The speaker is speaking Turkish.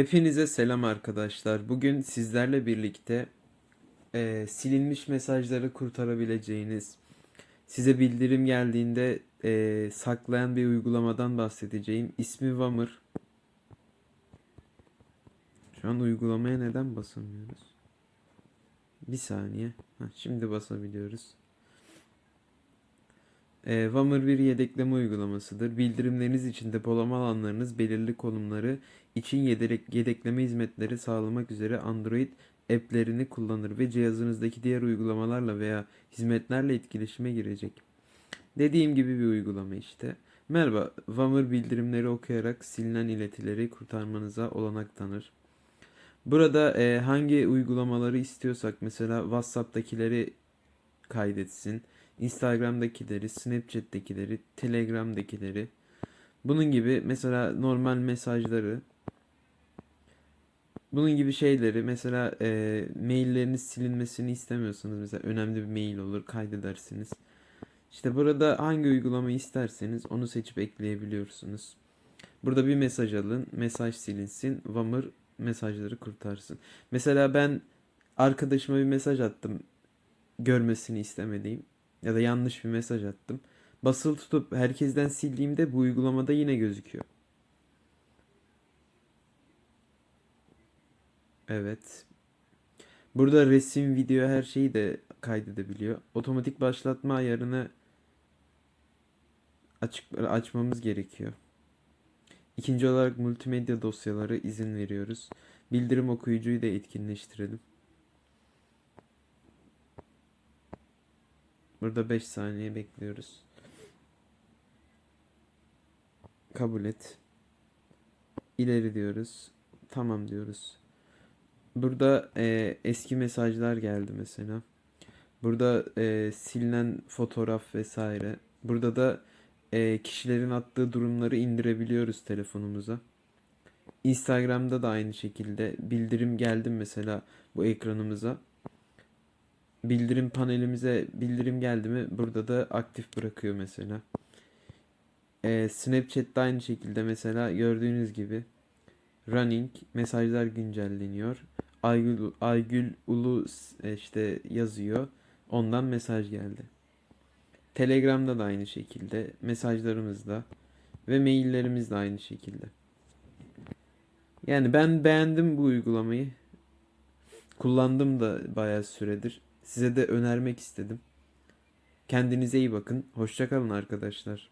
Hepinize selam arkadaşlar. Bugün sizlerle birlikte eee, silinmiş mesajları kurtarabileceğiniz, size bildirim geldiğinde eee, saklayan bir uygulamadan bahsedeceğim. İsmi Vamır. Şu an uygulamaya neden basamıyoruz? Bir saniye. Heh, şimdi basabiliyoruz. E, Vamır bir yedekleme uygulamasıdır. Bildirimleriniz için depolama alanlarınız belirli konumları için yedek, yedekleme hizmetleri sağlamak üzere Android app'lerini kullanır ve cihazınızdaki diğer uygulamalarla veya hizmetlerle etkileşime girecek. Dediğim gibi bir uygulama işte. Merhaba, Vamır bildirimleri okuyarak silinen iletileri kurtarmanıza olanak tanır. Burada e, hangi uygulamaları istiyorsak mesela WhatsApp'takileri kaydetsin. Instagram'dakileri, Snapchat'tekileri, Telegram'dakileri. Bunun gibi mesela normal mesajları. Bunun gibi şeyleri mesela e, mailleriniz silinmesini istemiyorsanız mesela önemli bir mail olur kaydedersiniz. İşte burada hangi uygulamayı isterseniz onu seçip ekleyebiliyorsunuz. Burada bir mesaj alın, mesaj silinsin, Vamır mesajları kurtarsın. Mesela ben arkadaşıma bir mesaj attım görmesini istemediğim ya da yanlış bir mesaj attım. Basılı tutup herkesten sildiğimde bu uygulamada yine gözüküyor. Evet. Burada resim, video her şeyi de kaydedebiliyor. Otomatik başlatma ayarını açık açmamız gerekiyor. İkinci olarak multimedya dosyaları izin veriyoruz. Bildirim okuyucuyu da etkinleştirelim. Burada 5 saniye bekliyoruz. Kabul et. İleri diyoruz. Tamam diyoruz. Burada e, eski mesajlar geldi mesela. Burada e, silinen fotoğraf vesaire. Burada da e, kişilerin attığı durumları indirebiliyoruz telefonumuza. Instagram'da da aynı şekilde bildirim geldi mesela bu ekranımıza. Bildirim panelimize bildirim geldi mi burada da aktif bırakıyor mesela. E, Snapchat'te aynı şekilde mesela gördüğünüz gibi running mesajlar güncelleniyor. Aygül, Aygül Ulu e, işte yazıyor. Ondan mesaj geldi. Telegram'da da aynı şekilde mesajlarımızda ve maillerimiz de aynı şekilde. Yani ben beğendim bu uygulamayı. Kullandım da bayağı süredir. Size de önermek istedim. Kendinize iyi bakın. Hoşça kalın arkadaşlar.